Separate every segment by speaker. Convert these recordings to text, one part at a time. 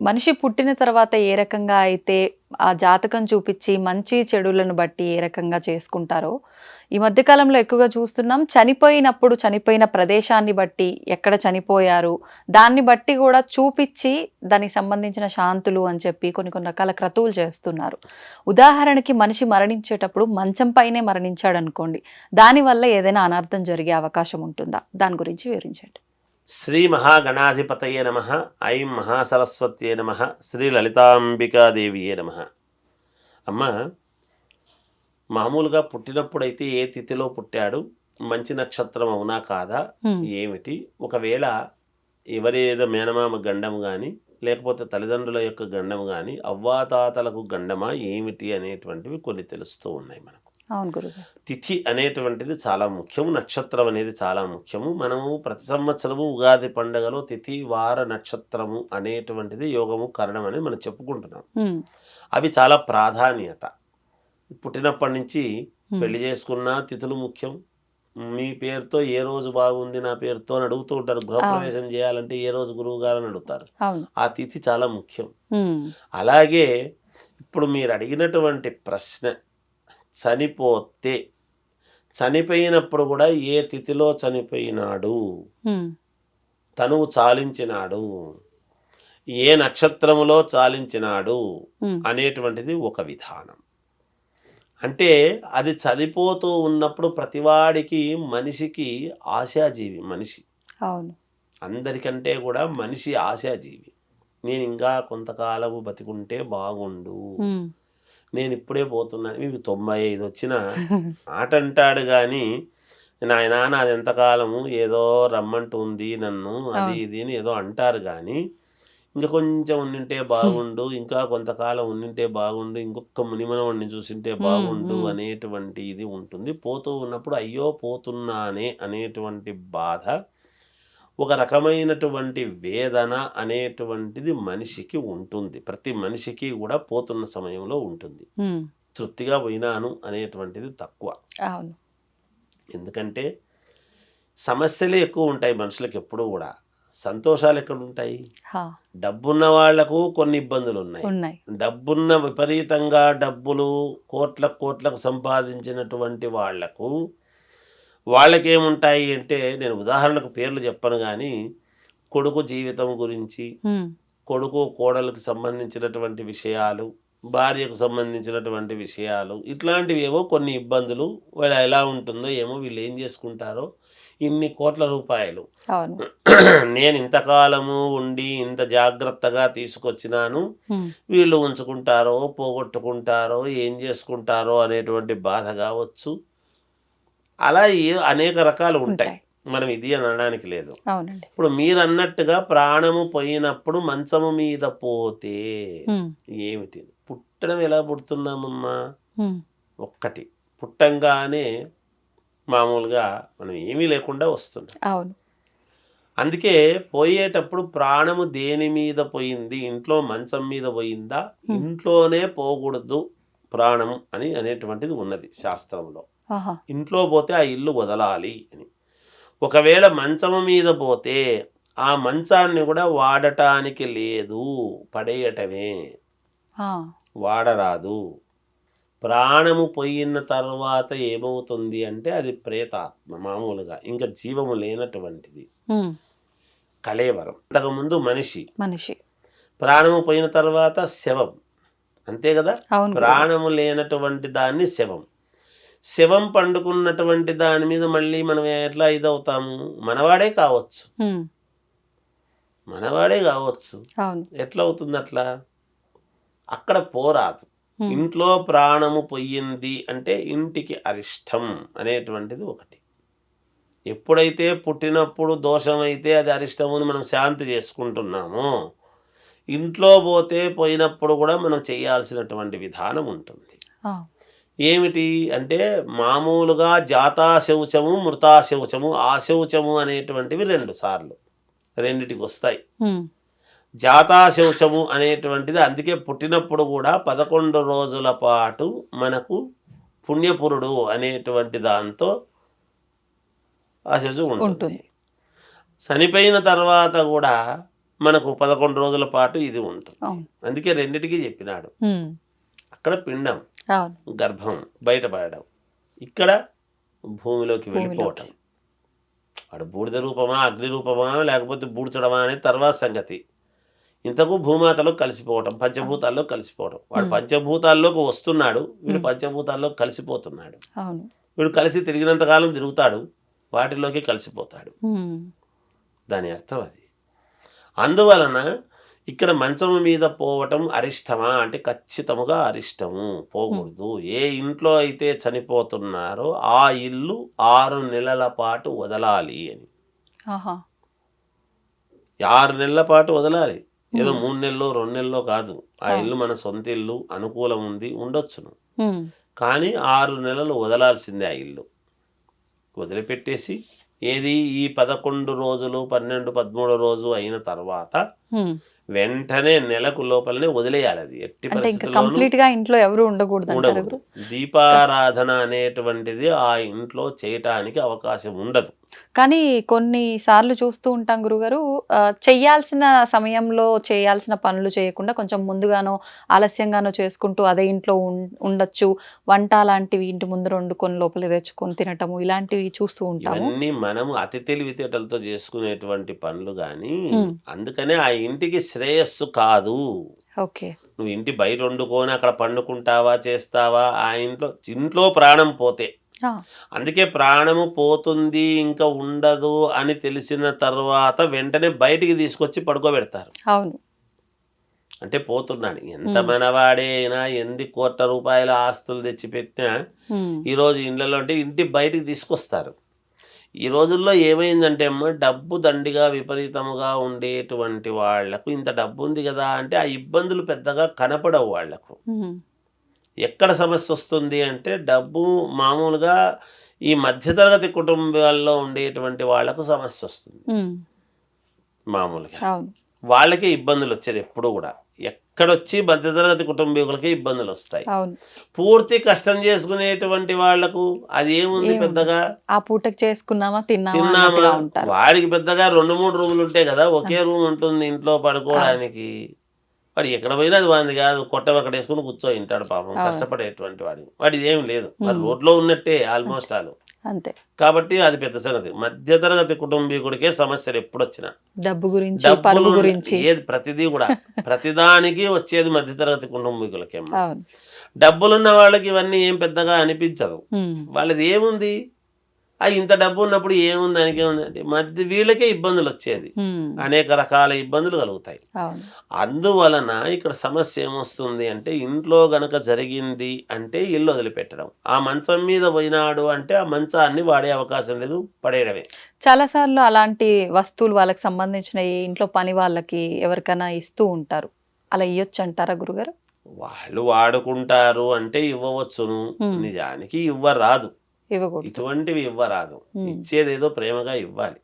Speaker 1: మనిషి పుట్టిన తర్వాత ఏ రకంగా అయితే ఆ జాతకం చూపించి మంచి చెడులను బట్టి ఏ రకంగా చేసుకుంటారో ఈ మధ్యకాలంలో ఎక్కువగా చూస్తున్నాం చనిపోయినప్పుడు చనిపోయిన ప్రదేశాన్ని బట్టి ఎక్కడ చనిపోయారు దాన్ని బట్టి కూడా చూపించి దానికి సంబంధించిన శాంతులు అని చెప్పి కొన్ని కొన్ని రకాల క్రతువులు చేస్తున్నారు. ఉదాహరణకి మనిషి మరణించేటప్పుడు మంచం పైనే మరణించాడు అనుకోండి దానివల్ల ఏదైనా అనర్థం జరిగే అవకాశం ఉంటుందా? దాని గురించి వివరించండి.
Speaker 2: శ్రీ మహాగణాధిపతయే నమ ఐం మహాసరస్వత్యే నమ శ్రీ లలితాంబికాదేవియే నమ. అమ్మ మామూలుగా పుట్టినప్పుడైతే ఏ తిథిలో పుట్టాడు మంచి నక్షత్రం అవునా కాదా. ఏమిటి? ఒకవేళ ఎవరి ఏదో మేనమామ గండము కానీ లేకపోతే తల్లిదండ్రుల యొక్క గండము కానీ అవ్వాతాతలకు గండమా ఏమిటి అనేటువంటివి కొన్ని తెలుస్తూ ఉన్నాయి మనకు.
Speaker 1: అవును గురుగారు.
Speaker 2: తిథి అనేటువంటిది చాలా ముఖ్యము. నక్షత్రం అనేది చాలా ముఖ్యము. మనము ప్రతి సంవత్సరము ఉగాది పండుగలో తిథి వార నక్షత్రము అనేటువంటిది యోగము కరణం అనేది మనం చెప్పుకుంటున్నాం. అవి చాలా ప్రాధాన్యత. పుట్టినప్పటి నుంచి. పెళ్ళి చేసుకున్న తిథులు ముఖ్యం. మీ పేరుతో ఏ రోజు బాగుంది నా పేరుతో అని అడుగుతూ ఉంటారు. గృహప్రవేశం చేయాలంటే ఏ రోజు గురువు గారు అని అడుగుతారు. ఆ తిథి చాలా ముఖ్యం. అలాగే ఇప్పుడు మీరు అడిగినటువంటి ప్రశ్న చనిపోతే చనిపోయినప్పుడు కూడా ఏ తిథిలో చనిపోయినాడు. తనువు చాలించినాడు. ఏ నక్షత్రములో చాలించినాడు. అనేటువంటిది ఒక విధానం. అంటే అది చనిపోతూ ఉన్నప్పుడు ప్రతివాడికి మనిషికి ఆశాజీవి మనిషి.
Speaker 1: అవును.
Speaker 2: అందరికంటే కూడా మనిషి ఆశాజీవి. నేను ఇంకా కొంతకాలము బతికుంటే బాగుండు. నేను ఇప్పుడే పోతున్నాను మీకు తొంభై ఐదు వచ్చిన మాట అంటాడు కానీ నాయన నాది ఎంతకాలము ఏదో రమ్మంటుంది నన్ను అది. ఇది అని ఏదో అంటారు కానీ ఇంకా కొంచెం ఉండింటే బాగుండు ఇంకా కొంతకాలం ఉండింటే బాగుండు ఇంకొక మునిమనవాడిని చూసింటే బాగుండు. అనేటువంటి ఇది ఉంటుంది పోతూ ఉన్నప్పుడు అయ్యో పోతున్నానే అనేటువంటి బాధ ఒక రకమైనటువంటి వేదన అనేటువంటిది మనిషికి ఉంటుంది. ప్రతి మనిషికి కూడా పోతున్న సమయంలో ఉంటుంది. తృప్తిగా పోయినాను అనేటువంటిది తక్కువ. ఎందుకంటే సమస్యలే ఎక్కువ ఉంటాయి మనుషులకు ఎప్పుడూ కూడా. సంతోషాలు ఎక్కడ ఉంటాయి. డబ్బున్న వాళ్ళకు కొన్ని ఇబ్బందులు ఉన్నాయి.
Speaker 1: ఉన్నాయి.
Speaker 2: డబ్బున్న విపరీతంగా డబ్బులు కోట్ల కోట్లకు సంపాదించినటువంటి వాళ్ళకు వాళ్ళకేముంటాయి అంటే నేను ఉదాహరణకు పేర్లు చెప్పను కానీ కొడుకు జీవితం గురించి. కొడుకు కోడలకు సంబంధించినటువంటి విషయాలు భార్యకు సంబంధించినటువంటి విషయాలు ఇట్లాంటివి ఏవో కొన్ని ఇబ్బందులు వీళ్ళ ఎలా ఉంటుందో ఏమో వీళ్ళు ఏం చేసుకుంటారో ఇన్ని కోట్ల రూపాయలు నేను ఇంతకాలము ఉండి ఇంత జాగ్రత్తగా తీసుకొచ్చినాను. వీళ్ళు ఉంచుకుంటారో పోగొట్టుకుంటారో ఏం చేసుకుంటారో అనేటువంటి బాధ కావచ్చు అలా అనేక రకాలు ఉంటాయి. మనం ఇది అని అనడానికి లేదు. ఇప్పుడు మీరు అన్నట్టుగా ప్రాణము పోయినప్పుడు మంచము మీద పోతే. ఏమిటి? పుట్టడం ఎలా పుడుతున్నామమ్మా. ఒక్కటి. పుట్టంగానే మామూలుగా మనం ఏమీ లేకుండా వస్తున్నాం
Speaker 1: అవును.
Speaker 2: అందుకే పోయేటప్పుడు ప్రాణము దేని మీద పోయింది? ఇంట్లో మంచం మీద పోయిందా. ఇంట్లోనే పోకూడదు ప్రాణం అని అనేటువంటిది ఉన్నది శాస్త్రంలో. ఇంట్లో పోతే ఆ ఇల్లు వదలాలి అని. ఒకవేళ మంచము మీద పోతే ఆ మంచాన్ని కూడా వాడటానికి లేదు పడేయటమే. వాడరాదు. ప్రాణము పోయిన తర్వాత ఏమవుతుంది అంటే అది ప్రేతాత్మ మామూలుగా. ఇంకా జీవము లేనటువంటిది. కళేవరం. అంతకుముందు మనిషి.
Speaker 1: మనిషి.
Speaker 2: ప్రాణము పోయిన తర్వాత శవం. అంతే కదా. ప్రాణము లేనటువంటి దాన్ని శవం. శవం పండుకున్నటువంటి దాని మీద మళ్ళీ మనం ఎట్లా ఇదవుతాము? మనవాడే కావచ్చు. మనవాడే కావచ్చు. ఎట్లా అవుతుంది అట్లా? అక్కడ పోరాదు. ఇంట్లో ప్రాణము పొయ్యింది అంటే ఇంటికి అరిష్టం అనేటువంటిది ఒకటి. ఎప్పుడైతే పుట్టినప్పుడు దోషమైతే అది అరిష్టము అని మనం శాంతి చేసుకుంటున్నామో ఇంట్లో పోతే పోయినప్పుడు కూడా మనం చేయాల్సినటువంటి విధానం ఉంటుంది. ఏమిటి అంటే మామూలుగా జాతా శౌచము మృతా శౌచము ఆ శౌచము అనేటువంటివి రెండు సార్లు రెండిటికి వస్తాయి. జాతా శౌచము అనేటువంటిది అందుకే పుట్టినప్పుడు కూడా పదకొండు రోజుల పాటు మనకు పుణ్యపురుడు అనేటువంటి దాంతో ఆ శౌచం ఉంటుంది. చనిపోయిన తర్వాత కూడా మనకు పదకొండు రోజుల పాటు ఇది ఉంటుంది. అందుకే రెండిటికి చెప్పినాడు. అక్కడ పిండం గర్భం బయటపడడం. ఇక్కడ భూమిలోకి వెళ్ళిపోవటం వాడు బూడిద రూపమా అగ్ని రూపమా లేకపోతే బూడ్చడమా అనేది తర్వాత సంగతి. ఇంతకు భూమాతలో కలిసిపోవటం పంచభూతాల్లో కలిసిపోవడం వాడు. పంచభూతాల్లోకి వస్తున్నాడు వీడు. పంచభూతాల్లో కలిసిపోతున్నాడు. వీడు కలిసి తిరిగినంత కాలం తిరుగుతాడు వాటిలోకి కలిసిపోతాడు. దాని అర్థం అది. అందువలన ఇక్కడ మంచం మీద పోవటం అరిష్టమా? అంటే ఖచ్చితముగా అరిష్టము. పోకూడదు. ఏ ఇంట్లో అయితే చనిపోతున్నారో ఆ ఇల్లు ఆరు నెలల పాటు వదలాలి అని. ఆరు నెలల పాటు వదలాలి. ఏదో. మూడు నెలలు రెండు నెలలు కాదు. ఆ. ఇల్లు మన సొంత ఇల్లు అనుకూలం ఉంది ఉండొచ్చును. కానీ ఆరు నెలలు వదలాల్సిందే ఆ ఇల్లు. వదిలిపెట్టేసి ఏది ఈ పదకొండు రోజులు పన్నెండు పదమూడు రోజు అయిన తర్వాత. వెంటనే నెలకు లోపలనే వదిలేయాలి అది. ఎట్టి
Speaker 1: కంప్లీట్గా ఇంట్లో ఎవరు ఉండకూడదు.
Speaker 2: దీపారాధన అనేటువంటిది ఆ ఇంట్లో చేయటానికి అవకాశం ఉండదు.
Speaker 1: కానీ కొన్ని సార్లు చూస్తూ ఉంటాం గురుగారు ఆ, చెయ్యాల్సిన సమయంలో చేయాల్సిన పనులు చేయకుండా కొంచెం ముందుగానో ఆలస్యంగానో చేసుకుంటూ అదే ఇంట్లో ఉండొచ్చు. వంట లాంటివి ఇంటి ముందు వండుకొని లోపల తెచ్చుకొని తినటము ఇలాంటివి చూస్తూ ఉంటాము.
Speaker 2: ఇవన్నీ మనము అతి తెలివితేటలతో చేసుకునేటువంటి పనులు కానీ. అందుకనే ఆ ఇంటికి శ్రేయస్సు కాదు.
Speaker 1: ఓకే.
Speaker 2: నువ్వు ఇంటి బయట వండుకొని అక్కడ పండుకుంటావా చేస్తావా ఆ ఇంట్లో ఇంట్లో ప్రాణం పోతే. అందుకే ప్రాణము పోతుంది ఇంకా ఉండదు అని తెలిసిన తర్వాత వెంటనే బయటికి తీసుకొచ్చి పడుకోబెడతారు.
Speaker 1: అవును.
Speaker 2: అంటే పోతున్నాడు. ఎంత
Speaker 1: మ్మ్.
Speaker 2: మనవాడే అయినా ఎన్ని కోట్ల రూపాయల ఆస్తులు తెచ్చిపెట్టినా ఈరోజు ఇండ్లలో అంటే ఇంటి బయటికి తీసుకొస్తారు. ఈ రోజుల్లో ఏమైందంటే అమ్మ డబ్బు దండిగా విపరీతముగా ఉండేటువంటి వాళ్ళకు ఇంత డబ్బు ఉంది కదా అంటే ఆ ఇబ్బందులు పెద్దగా కనపడవు
Speaker 1: వాళ్ళకు.
Speaker 2: ఎక్కడ సమస్య వస్తుంది అంటే డబ్బు మామూలుగా ఈ మధ్యతరగతి కుటుంబాల్లో ఉండేటువంటి వాళ్ళకు సమస్య వస్తుంది. మామూలుగా. వాళ్ళకే ఇబ్బందులు వచ్చేది ఎప్పుడు కూడా. ఎక్కడొచ్చి మధ్యతరగతి కుటుంబీకులకే ఇబ్బందులు వస్తాయి పూర్తి కష్టం చేసుకునేటువంటి వాళ్ళకు అది ఏముంది? పెద్దగా?
Speaker 1: ఆ పూటకి చేసుకున్నామా తిన్నామా
Speaker 2: వాడికి పెద్దగా రెండు మూడు రూములు ఉంటాయి కదా ఒకే రూమ్ ఉంటుంది ఇంట్లో పడుకోవడానికి. వాడు ఎక్కడ పోయినా అది వాడిది కాదు కొట్ట అక్కడ వేసుకుని కూర్చో ఇంటాడు పాపం. కష్టపడేటువంటి వాడు. వాడిది ఏం లేదు. మరి. రోడ్లో ఉన్నట్టే ఆల్మోస్ట్ ఆల్.
Speaker 1: అంతే.
Speaker 2: కాబట్టి అది పెద్ద సంగతి. మధ్యతరగతి కుటుంబీకుడికే సమస్యలు ఎప్పుడు వచ్చినా
Speaker 1: డబ్బు గురించి పరువు గురించి.
Speaker 2: ఏది ప్రతిదీ కూడా. ప్రతిదానికి వచ్చేది మధ్యతరగతి కుటుంబీకులకేమో
Speaker 1: అవును.
Speaker 2: డబ్బులున్న వాళ్ళకి ఇవన్నీ ఏం పెద్దగా అనిపించదు. వాళ్ళది ఏముంది? ఆ ఇంత డబ్బు ఉన్నప్పుడు ఏముంది? దానికి ఏముంది? అంటే మధ్య వీళ్ళకే ఇబ్బందులు వచ్చేది. అనేక రకాల ఇబ్బందులు కలుగుతాయి. అందువలన ఇక్కడ సమస్య ఏమొస్తుంది అంటే ఇంట్లో గనక జరిగింది అంటే ఇల్లు వదిలిపెట్టడం. ఆ మంచం మీద పోయినాడు అంటే ఆ మంచాన్ని వాడే అవకాశం లేదు పడేయడమే.
Speaker 1: చాలా సార్లు అలాంటి వస్తువులు వాళ్ళకి సంబంధించిన ఇంట్లో పని వాళ్ళకి ఎవరికైనా ఇస్తూ ఉంటారు. అలా ఇవ్వచ్చు అంటారా గురుగారు?
Speaker 2: వాళ్ళు వాడుకుంటారు అంటే ఇవ్వవచ్చును. నిజానికి ఇవ్వరాదు. ఇటువంటివి ఇవ్వరాదు.
Speaker 1: Hmm.
Speaker 2: ఇచ్చేదేదో ప్రేమగా ఇవ్వాలి.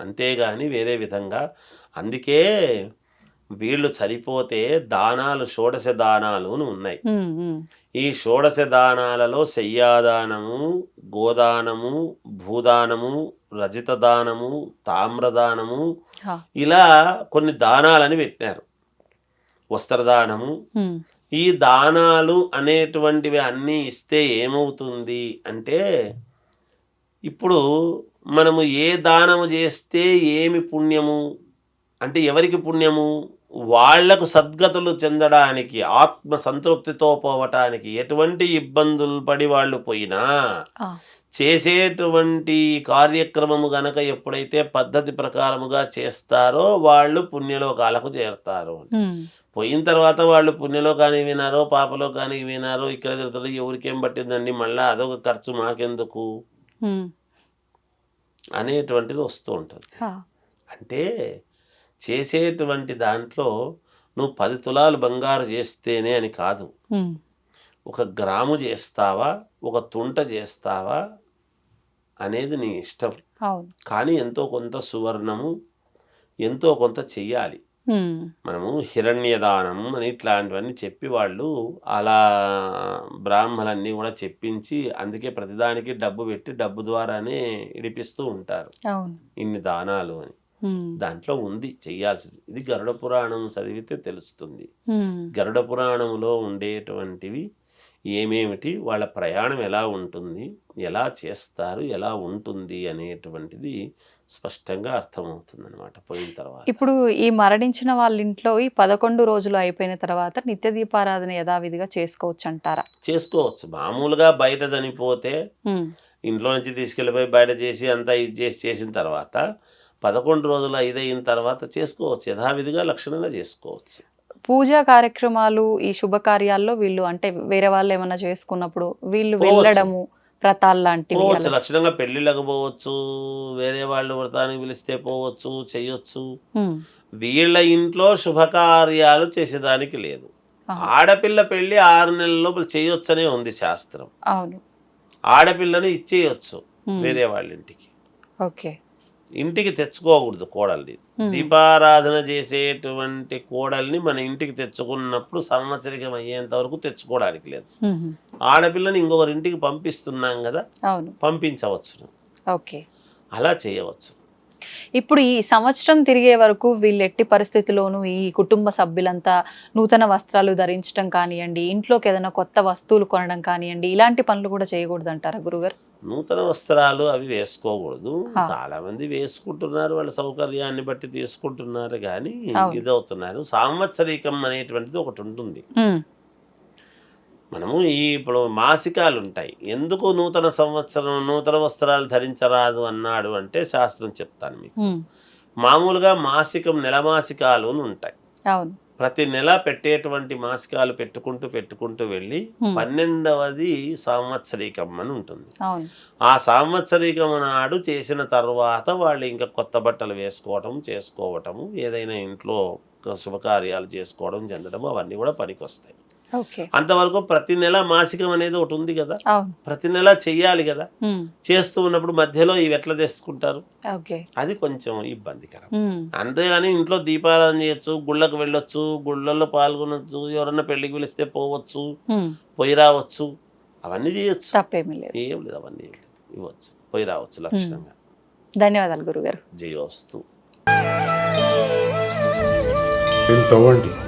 Speaker 2: అంతేగాని వేరే విధంగా అందుకే వీళ్ళు చనిపోతే దానాలు షోడశ దానాలు ఉన్నాయి. ఈ షోడశ దానాలలో శయ్యాదానము గోదానము భూదానము రజిత దానము తామ్రదానము ఇలా కొన్ని దానాలని పెట్టారు వస్త్రదానము ఈ దానాలు అనేటువంటివి అన్నీ ఇస్తే ఏమవుతుంది అంటే ఇప్పుడు మనము ఏ దానము చేస్తే ఏమి పుణ్యము? అంటే ఎవరికి పుణ్యము? వాళ్ళకు సద్గతులు చెందడానికి ఆత్మ సంతృప్తితో పోవటానికి ఎటువంటి ఇబ్బందులు పడి వాళ్ళు పోయినా చేసేటువంటి కార్యక్రమము గనక ఎప్పుడైతే పద్ధతి ప్రకారముగా చేస్తారో వాళ్ళు పుణ్యలోకాలకు చేరతారు పోయిన తర్వాత వాళ్ళు పుణ్యలో కానీ వినారో పాపలో కానీ వినారో ఇక్కడ తిరుగుతారో ఎవరికేం పట్టిందండి? మళ్ళీ అదొక ఖర్చు మాకెందుకు? అనేటువంటిది వస్తూ ఉంటుంది. అంటే చేసేటువంటి దాంట్లో నువ్వు పది తులాలు బంగారు చేస్తేనే అని కాదు. ఒక గ్రాము చేస్తావా? ఒక తుంట చేస్తావా? అనేది నీ ఇష్టం. కానీ ఎంతో కొంత సువర్ణము ఎంతో కొంత చెయ్యాలి. మనము హిరణ్యదానం అని ఇట్లాంటివన్నీ చెప్పి వాళ్ళు అలా బ్రాహ్మలన్నీ కూడా చెప్పించి అందుకే ప్రతిదానికి డబ్బు పెట్టి డబ్బు ద్వారానే ఇడిపిస్తూ ఉంటారు. ఇన్ని దానాలు అని. దాంట్లో ఉంది చెయ్యాల్సింది ఇది గరుడ పురాణం చదివితే తెలుస్తుంది. గరుడ పురాణంలో ఉండేటువంటివి ఏమేమిటి? వాళ్ళ ప్రయాణం ఎలా ఉంటుంది? ఎలా చేస్తారు? ఎలా ఉంటుంది? అనేటువంటిది స్పష్టంగా అర్థమవుతుంది అనమాట పోయిన తర్వాత.
Speaker 1: ఇప్పుడు ఈ మరణించిన వాళ్ళ ఇంట్లో ఈ పదకొండు రోజులు అయిపోయిన తర్వాత నిత్య దీపారాధన యథావిధిగా చేసుకోవచ్చు అంటారా
Speaker 2: చేసుకోవచ్చు. మామూలుగా బయట చనిపోతే ఇంట్లో నుంచి తీసుకెళ్ళిపోయి బయట చేసి అంతా ఇది చేసి చేసిన తర్వాత పదకొండు రోజులు ఐదయిన తర్వాత చేసుకోవచ్చు. యథావిధిగా లక్షణంగా చేసుకోవచ్చు.
Speaker 1: పూజా కార్యక్రమాలు ఈ శుభకార్యాల్లో వీళ్ళు అంటే వేరే వాళ్ళు ఏమైనా చేసుకున్నప్పుడు వీళ్ళు. వెళ్ళడము వ్రతాలు లాంటివి
Speaker 2: పోవచ్చు. లక్షణంగా పెళ్ళిళ్ళకు పోవచ్చు వేరే వాళ్ళు వ్రతానికి పిలిస్తే పోవచ్చు చెయ్యొచ్చు
Speaker 1: ఉమ్,
Speaker 2: వీళ్ళ ఇంట్లో శుభకార్యాలు చేసేదానికి లేదు. ఆడపిల్ల పెళ్ళి ఆరు నెలల లోపల చేయొచ్చనే ఉంది శాస్త్రం.
Speaker 1: అవును.
Speaker 2: ఆడపిల్లని ఇచ్చేయొచ్చు వేరే వాళ్ళ ఇంటికి.
Speaker 1: ఓకే.
Speaker 2: ఇంటికి తెచ్చుకోకూడదు కోడల్ని. దీపారాధన చేసేటువంటి కోడల్ని మన ఇంటికి తెచ్చుకున్నప్పుడు సంవత్సరికం అయ్యేంత వరకు తెచ్చుకోవడానికి లేదు. ఆడపిల్లని ఇంకొకరి ఇంటికి పంపిస్తున్నాం కదా
Speaker 1: అవును.
Speaker 2: పంపించవచ్చు.
Speaker 1: ఓకే.
Speaker 2: అలా చేయవచ్చు.
Speaker 1: ఇప్పుడు ఈ సంవత్సరం తిరిగే వరకు వీళ్ళు ఎట్టి పరిస్థితిలోనూ ఈ కుటుంబ సభ్యులంతా నూతన వస్త్రాలు ధరించడం కానివ్వండి ఇంట్లోకి ఏదైనా కొత్త వస్తువులు కొనడం కానివ్వండి ఇలాంటి పనులు కూడా చేయకూడదు అంటారా గురుగారు?
Speaker 2: నూతన వస్త్రాలు అవి వేసుకోకూడదు. చాలా మంది వేసుకుంటున్నారు వాళ్ళ సౌకర్యాన్ని బట్టి తీసుకుంటున్నారు కానీ. ఇదవుతున్నారు. సాంవత్సరికం అనేటువంటిది ఒకటి ఉంటుంది. మనము ఈ ఇప్పుడు మాసికాలు ఉంటాయి ఎందుకు నూతన సంవత్సరం నూతన వస్త్రాలు ధరించరాదు అన్నాడు అంటే శాస్త్రం చెప్తాను మీకు. మామూలుగా మాసికం నెల మాసికాలు ఉంటాయి. ప్రతి నెల పెట్టేటువంటి మాసికాలు పెట్టుకుంటూ పెట్టుకుంటూ వెళ్ళి పన్నెండవది సంవత్సరికం అని ఉంటుంది ఆ సంవత్సరికం నాడు చేసిన తర్వాత వాళ్ళు ఇంకా కొత్త బట్టలు వేసుకోవటం చేసుకోవటము ఏదైనా ఇంట్లో శుభకార్యాలు చేసుకోవడం చెందడం అవన్నీ కూడా పనికొస్తాయి.
Speaker 1: ఓకే
Speaker 2: అంతవరకు ప్రతి నెల మాసికం అనేది ఒకటి ఉంది కదా. ప్రతి నెల చెయ్యాలి కదా. చేస్తూ ఉన్నప్పుడు మధ్యలో ఇవి ఎట్లా తెచ్చుకుంటారు
Speaker 1: ఓకే.
Speaker 2: అది కొంచెం ఇబ్బందికరం. అంతేగాని ఇంట్లో దీపారాధన చేయొచ్చు గుళ్ళకు వెళ్ళొచ్చు గుళ్ళల్లో పాల్గొనొచ్చు ఎవరన్నా పెళ్ళికి పిలిస్తే పోవచ్చు పోయి రావచ్చు అవన్నీ చేయొచ్చు.
Speaker 1: తప్పేమీ లేదు.
Speaker 2: ఏం లేదు అవన్నీ ఇవ్వచ్చు పోయి రావచ్చు లక్షణంగా.
Speaker 1: ధన్యవాదాలు గురుగారు.
Speaker 2: జయోస్తు.
Speaker 3: తవ్వండి